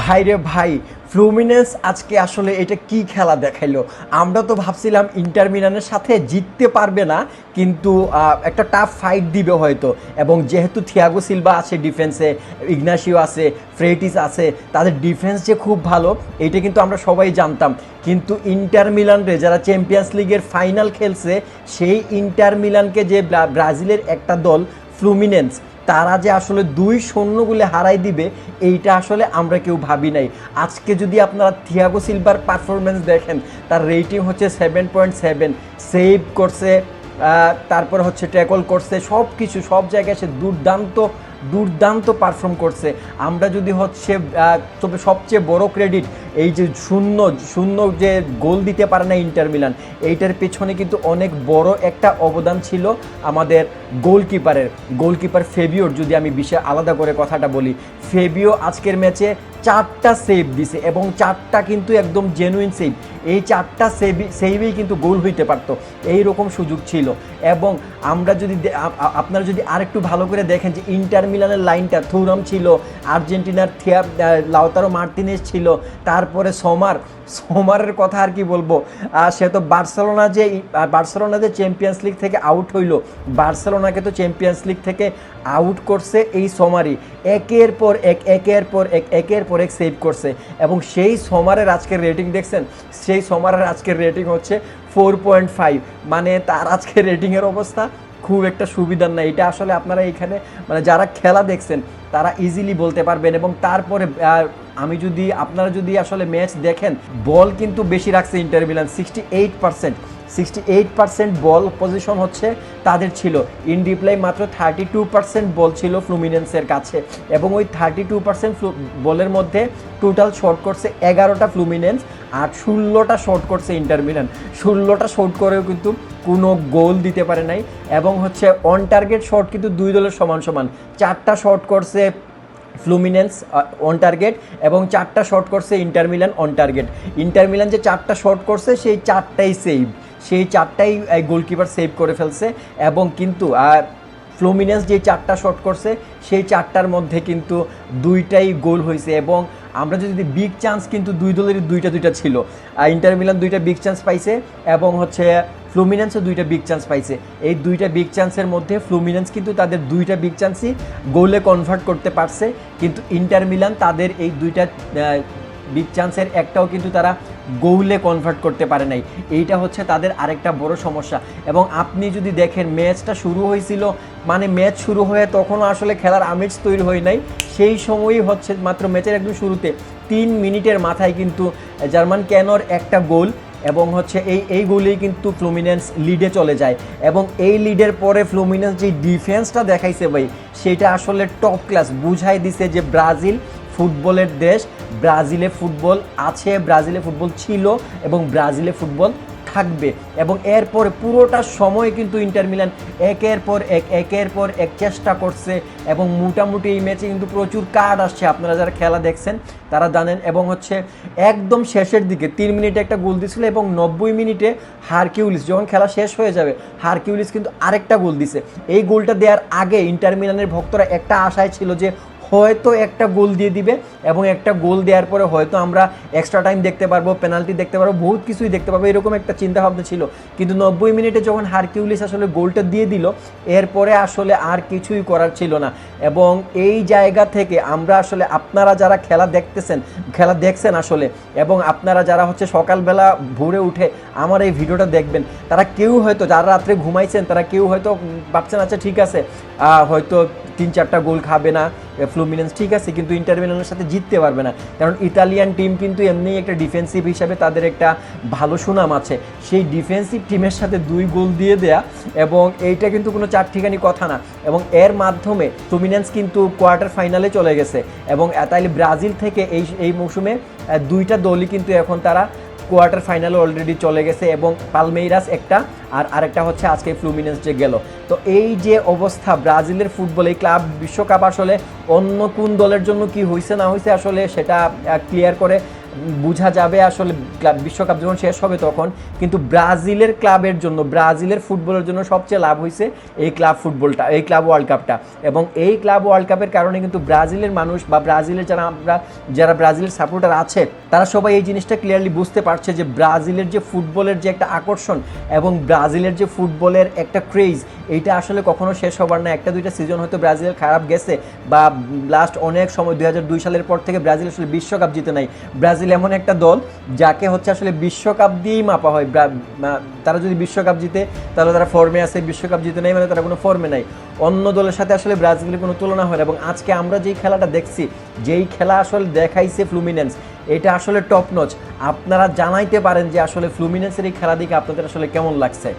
ভাইরে ভাই ফ্লুমিনেন্স আজকে আসলে এটা কি খেলা দেখাইলো? আমরা তো ভাবছিলাম ইন্টার মিলানের সাথে জিততে পারবে না, কিন্তু একটা টাফ ফাইট দিবে হয়তো। এবং যেহেতু থিয়াগো সিলভা আছে ডিফেন্সে ইগনাসিও আছে ফ্রেটিস আছে, তাদের ডিফেন্স যে খুব ভালো, এটা কিন্তু আমরা সবাই জানতাম। কিন্তু ইন্টার মিলানরে যারা চ্যাম্পিয়ন্স লিগের ফাইনাল খেলছে, সেই ইন্টার মিলানকে যে ব্রাজিলের একটা দল ফ্লুমিনেন্স তারা যে আসলে দুই শূন্যগুলি হারাই দিবে, এইটা আসলে আমরা কেউ ভাবি নাই। আজকে যদি আপনারা থিয়াগো সিলভার পারফরমেন্স দেখেন, তার রেটিং হচ্ছে সেভেন পয়েন্ট সেভেন সেভ করছে তারপর হচ্ছে ট্যাকল করছে সব কিছু সব জায়গায় সে দুর্দান্ত দুর্দান্ত পারফর্ম করছে। আমরা যদি হচ্ছে তবে সবচেয়ে বড় ক্রেডিট এই যে শূন্য শূন্য যে গোল দিতে পারে না ইন্টার মিলান, এইটার পেছনে কিন্তু অনেক বড় একটা অবদান ছিল আমাদের গোলকিপারের গোলকিপার ফেবিওর যদি আমি বিষয়ে আলাদা করে কথাটা বলি। ফেবিও আজকের ম্যাচে চারটা সেভ দিছে এবং চারটা কিন্তু একদম জেনুইন সেভ এই চারটা সেভ সেভেই কিন্তু গোল হইতে পারতো। এই রকম সুযোগ ছিল। এবং আমরা যদি আপনারা যদি আরেকটু ভালো করে দেখেন যে ইন্টার মিলানের লাইনটা, থুরাম ছিল, আর্জেন্টিনার থিয়া লাউতারো মার্টিনেস ছিল, তারপরে সোমার, সোমারের কথা আর কি বলব? সে তো বার্সেলোনা যে বার্সেলোনা যে চ্যাম্পিয়ন্স লিগ থেকে আউট হইল। বার্সেলোনাকে তো চ্যাম্পিয়ন্স লিগ থেকে আউট করছে এই সোমারই। একের পর এক, একের পর এক, একের পর এক সেভ করছে। এবং সেই সোমারের আজকের রেটিং দেখছেন? সেই সোমারের আজকের রেটিং হচ্ছে ফোর পয়েন্ট ফাইভ মানে তার আজকের রেটিংয়ের অবস্থা খুব একটা সুবিধার না। এটা আসলে আপনারা এখানে মানে যারা খেলা দেখছেন, তারা ইজিলি বলতে পারবেন। এবং তারপরে আমি যদি, আপনারা যদি আসলে ম্যাচ দেখেন বল কিন্তু বেশি রাখছে Inter Milan sixty eight percent sixty eight percent ball position হচ্ছে তাদের ছিল। ইন রিপ্লাই মাত্র থার্টি টু পার্সেন্ট বল ছিল ফ্লুমিনেন্সের কাছে। এবং ওই থার্টি টু পার্সেন্ট বলের মধ্যে টোটাল শর্ট করছে এগারোটা ফ্লুমিনেন্স আর ষোলোটা শর্ট করছে ইন্টার মিলান ষোলোটা শর্ট করেও কিন্তু কোনো গোল দিতে পারে নাই। এবং হচ্ছে অন টার্গেট শট কিন্তু দুই দলের সমান সমান। চারটা শট করছে ফ্লুমিনেন্স অন টার্গেট এবং চারটা শট করছে Inter Milan on target Inter Milan যে চারটা শট করছে, সেই চারটাই সেভ সেই চারটাই গোলকিপার সেভ করে ফেলছে এবং কিন্তু আহ, ফ্লুমিনেন্স যে চারটা শট করছে সেই চারটার মধ্যে কিন্তু দুইটাই গোল হয়েছে এবং আমরা যদি বিগ চান্স কিন্তু দুই দলেরই দুইটা দুইটা ছিল। ইন্টার মিলান দুইটা বিগ চান্স পাইছে এবং হচ্ছে ফ্লুমিনেন্সও দুইটা বিগ চান্স পাইছে। এই দুইটা বিগ চান্সের মধ্যে ফ্লুমিনেন্স কিন্তু তাদের দুইটা বিগ চান্সই গোলে কনভার্ট করতে পারছে। কিন্তু ইন্টার মিলান তাদের এই দুইটা বিগ চান্সের একটাও কিন্তু তারা গোলে কনভার্ট করতে পারে নাই। এইটা হচ্ছে তাদের আরেকটা বড় সমস্যা। এবং আপনি যদি দেখেন, ম্যাচটা শুরু হয়েছিল মানে ম্যাচ শুরু হয়ে তখনও আসলে খেলার আমেজ তৈরি হয় নাই। সেই সময়ই হচ্ছে মাত্র ম্যাচের একদম শুরুতে তিন মিনিটের মাথায় কিন্তু জার্মান ক্যানোর একটা গোল এবং হচ্ছে এই এই গোলেই কিন্তু ফ্লুমিনেন্স লিডে চলে যায়। এবং এই লিডের পরে ফ্লুমিনেন্স যে ডিফেন্সটা দেখাইছে ভাই, সেটা আসলে টপ ক্লাস বুঝাই দিছে যে ব্রাজিল ফুটবলের দেশ। ব্রাজিলে ফুটবল আছে, ব্রাজিলে ফুটবল ছিল এবং ব্রাজিলে ফুটবল থাকবে। এবং এরপরে পুরোটা সময় কিন্তু ইন্টার মিলান একের পর এক, একের পর এক চেষ্টা করছে এবং মোটামুটি এই ম্যাচে কিন্তু প্রচুর কার্ড আসছে। আপনারা যারা খেলা দেখছেন, তারা জানেন। এবং হচ্ছে একদম শেষের দিকে তিন মিনিটে একটা গোল দিছিল এবং নব্বই মিনিটে হারকিউলিস, যখন খেলা শেষ হয়ে যাবে, হারকিউলিস কিন্তু আরেকটা গোল দিছে। এই গোলটা দেওয়ার আগে ইন্টার মিলানের ভক্তরা একটা আশায় ছিল যে হয়তো একটা গোল দিয়ে দিবে এবং একটা গোল দেওয়ার পরে হয়তো আমরা এক্সট্রা টাইম দেখতে পারব পেনাল্টি দেখতে পারব, বহুত কিছুই দেখতে পারব, এরকম একটা চিন্তা ভাবনা ছিল। কিন্তু নব্বই মিনিটে যখন হারকিউলিস আসলে গোলটা দিয়ে দিল, এরপরে আসলে আর কিছুই করার ছিল না। এবং এই জায়গা থেকে আমরা আসলে আপনারা যারা খেলা দেখতেছেন, খেলা দেখছেন আসলে, এবং আপনারা যারা হচ্ছে সকালবেলা ভোরে উঠে আমার এই ভিডিওটা দেখবেন, তারা কেউ হয়তো যারা রাত্রে ঘুমাইছেন, তারা কেউ হয়তো ভাবছেন আচ্ছা ঠিক আছে। হয়তো তিন চারটা গোল খাবে না ফ্লুমিনেন্স ঠিক আছে, কিন্তু ইন্টার মিলানের সাথে জিততে পারবে না। কারণ ইতালিয়ান টিম কিন্তু এমনিই একটা ডিফেন্সিভ হিসাবে তাদের একটা ভালো সুনাম আছে। সেই ডিফেন্সিভ টিমের সাথে দুই গোল দিয়ে দেয়া এবং এইটা কিন্তু কোনো চার ঠিকানি কথা না। এবং এর মাধ্যমে ফ্লুমিনেন্স কিন্তু কোয়ার্টার ফাইনালে চলে গেছে। এবং তাইলে ব্রাজিল থেকে এই এই মৌসুমে দুইটা দলই কিন্তু এখন তারা কোয়ার্টার ফাইনাল অলরেডি চলে গেছে এবং পালমেইরাস একটা, আর আরেকটা হচ্ছে আজকে ফ্লুমিনেন্স যে গেল। তো এই যে অবস্থা, ব্রাজিলের ফুটবল এই ক্লাব বিশ্বকাপ আসলে অন্য কোন দলের জন্য কি হয়েছে না হয়েছে আসলে সেটা ক্লিয়ার করে বোঝা যাবে আসলে ক্লাব বিশ্বকাপ যখন শেষ হবে তখন, কিন্তু ব্রাজিলের ক্লাবের জন্য, ব্রাজিলের ফুটবলের জন্য সবচেয়ে লাভ হয়েছে এই ক্লাব ফুটবলটা, এই ক্লাব ওয়ার্ল্ড কাপটা এবং এই ক্লাব ওয়ার্ল্ড কাপের কারণে কিন্তু ব্রাজিলের মানুষ বা ব্রাজিলের যারা আমরা, যারা ব্রাজিলের সাপোর্টার আছে, তারা সবাই এই জিনিসটা ক্লিয়ারলি বুঝতে পারছে যে ব্রাজিলের যে ফুটবলের যে একটা আকর্ষণ এবং ব্রাজিলের যে ফুটবলের একটা ক্রেজ এইটা আসলে কখনো শেষ হবার না। একটা, দুইটা সিজন হয়তো ব্রাজিলের খারাপ গেছে বা লাস্ট অনেক সময় দু হাজার দুই সালের পর থেকে ব্রাজিল আসলে বিশ্বকাপ জিতে নাই। ব্রাজিল এমন একটা দল যাকে হচ্ছে আসলে বিশ্বকাপ দিয়েই মাপা হয়। তারা যদি বিশ্বকাপ জিতে, তাহলে তারা ফর্মে আছে, বিশ্বকাপ জিতে নেই মানে তারা কোনো ফর্মে নাই। অন্য দলের সাথে আসলে ব্রাজিলের কোনো তুলনা হয় না এবং আজকে আমরা যেই খেলাটা দেখছি, যেই খেলা আসলে দেখাইছে ফ্লুমিনেন্স এটা আসলে টপ নচ আপনারা জানাইতে পারেন যে আসলে ফ্লুমিনেন্সের এই খেলা দিকে আপনাদের আসলে কেমন লাগছে।